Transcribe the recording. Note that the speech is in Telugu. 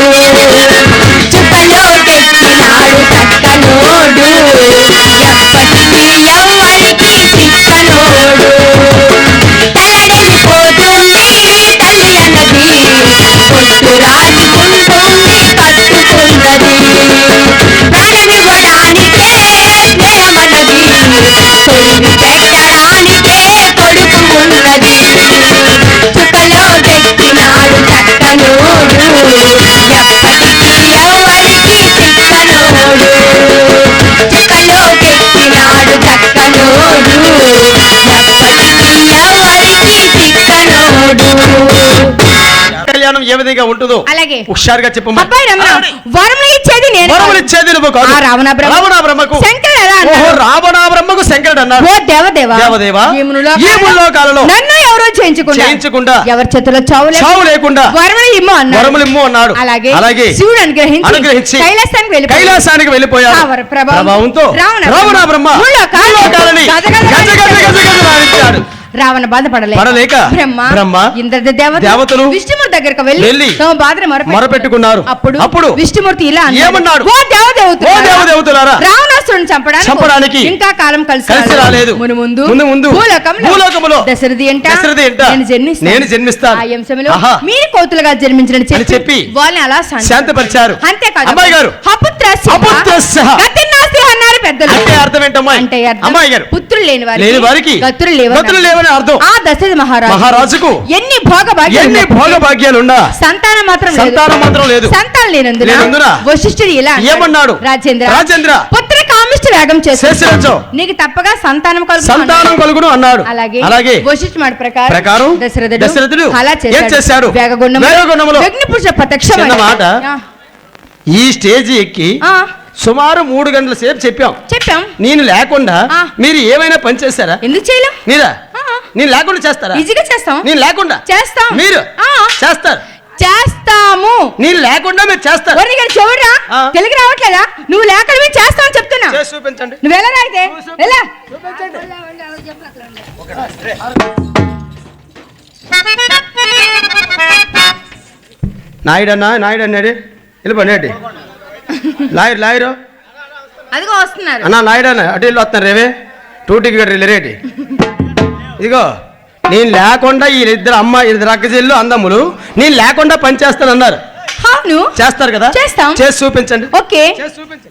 নাইডু ఏ విధంగా ఉంటుందో అలాగే. హుషారుగా చెప్పమ్మా. అబ్బాయి రమణ వరములు ఇచ్చేది నేను వరములు. ఇచ్చేది నువ్వు కాదు. రావణ బ్రహ్మ రావణ బ్రహ్మకు శంకరుడు ఎలా? ఓహో రావణ బ్రహ్మకు శంకరుడు అన్నాడు. ఓ దేవదేవా. దేవదేవా, మునులోకాలలో నన్ను ఎవరో చేయించకుండా చేయించకుండా ఎవరి చేతిలో చావు చావు లేకుండా వరములు ఇమ్ము అన్నాడు. వరములు ఇమ్ము అన్నాడు. అలాగే అలాగే శివుడు అనుగ్రహించి అనుగ్రహించి కైలాసానికి వెళ్ళి కైలాసానికి వెళ్ళిపోయాడు. ప్రభావంతో రావణ బ్రహ్మ గజ గజ గజ గజ రావణ బాధపడలేక పడలేక బ్రహ్మ దేవతలు విష్ణుమూర్తి దగ్గరకు వెళ్ళి తమ బాధను మొరపెట్టుకున్నారు. అప్పుడు అప్పుడు విష్ణుమూర్తి ఇలా ఏమన్నాడు? ఓ దేవదేవతలారా, రావణాసురుని చంపడానికి చంపడానికి ఇంకా కాలం కలిసి కలిసి రాలేదు. మును ముందు ముందు ముందు భూలోకంలో భూలోకములో దశరథి ఎంట నేను జన్మిస్తాను నేను జన్మిస్తాను. ఆ అంశంలో. మీరు కోతులుగా జన్మించిన చెప్పి వాళ్ళని అలా శాంతి- శాంతపరిచారు. అంతేకాదు అమ్మాయి గారు. అపుత్రస్య అపుత్రస్య. గతిర్నాస్తి అన్నారు పెద్దలు అంటే అర్థం ఏంటమ్మా అంటే అర్థం అమ్మాయి గారు పుత్రులు లేని వారికి లేని వారికి గతులు లేవని గతులు లేవని అర్థం ఆ దశరథ మహారాజు మహారాజుకు ఎన్ని భోగ భాగ్యాలు ఎన్ని భోగ భాగ్యాలున్నా సంతానం మాత్రం లేదు. సంతానం మాత్రం లేదు. సంతానం లేనందున వశిష్ఠుడు ఇలా. ఏమన్నాడు? రాజేంద్ర రాజేంద్ర. పుత్ర కామిష్టి వేగం చేసి చేసినచో నీకు తప్పగా సంతానం కలుగును సంతానం. కలుగును అన్నాడు అలాగే అలాగే వశిష్ఠ మాట ప్రకారం ప్రకారం దశరథుడు దశరథుడు అలా చేశాడు? వేగగుండములో యజ్ఞపురుష ప్రత్యక్షం చిన్న అయ్యాడు. మాట. ఈ స్టేజ్ ఎక్కి ఆ, సుమారు మూడు గంటల సేపు చెప్పాం. చెప్పాం. నేను లేకుండా. మీరు ఏమైనా పని చేశారా? ఎందుకు చేయలేం? మీరా. నేను లేకుండా చేస్తారా? ఈజీగా చేస్తాం. నేను లేకుండా? చేస్తాం. మీరు? ఆ. చేస్తారు. చేస్తాము. నేను లేకుండా మీరు చేస్తారు. ఆ. తెలుగు రావట్లేదా? నువ్వు లేక మేము చేస్తామని చెప్తున్నా. చూపించండి. నువ్వు ఎలా అయితే ఎలా? నాయుడన్నా నాయుడు అన్నాడు వెళ్ళిపోయాడు లాయర్ లాయరు? అదిగో వస్తున్నారు. అన్నా నాయుడు అన్న అటు వెళ్ళి వస్తున్నారు రేవే. టూటీకి గడ్డ వెళ్ళరేటి ఇదిగో నేను లేకుండా వీళ్ళిద్దరు అమ్మ ఇద్దరు అక్కచెల్లు అందములు నేను లేకుండా పని చేస్తానన్నారు. అవును. చేస్తారు కదా? చేస్తాం. చేసి చూపించండి. ఓకే. చేసి చూపించండి.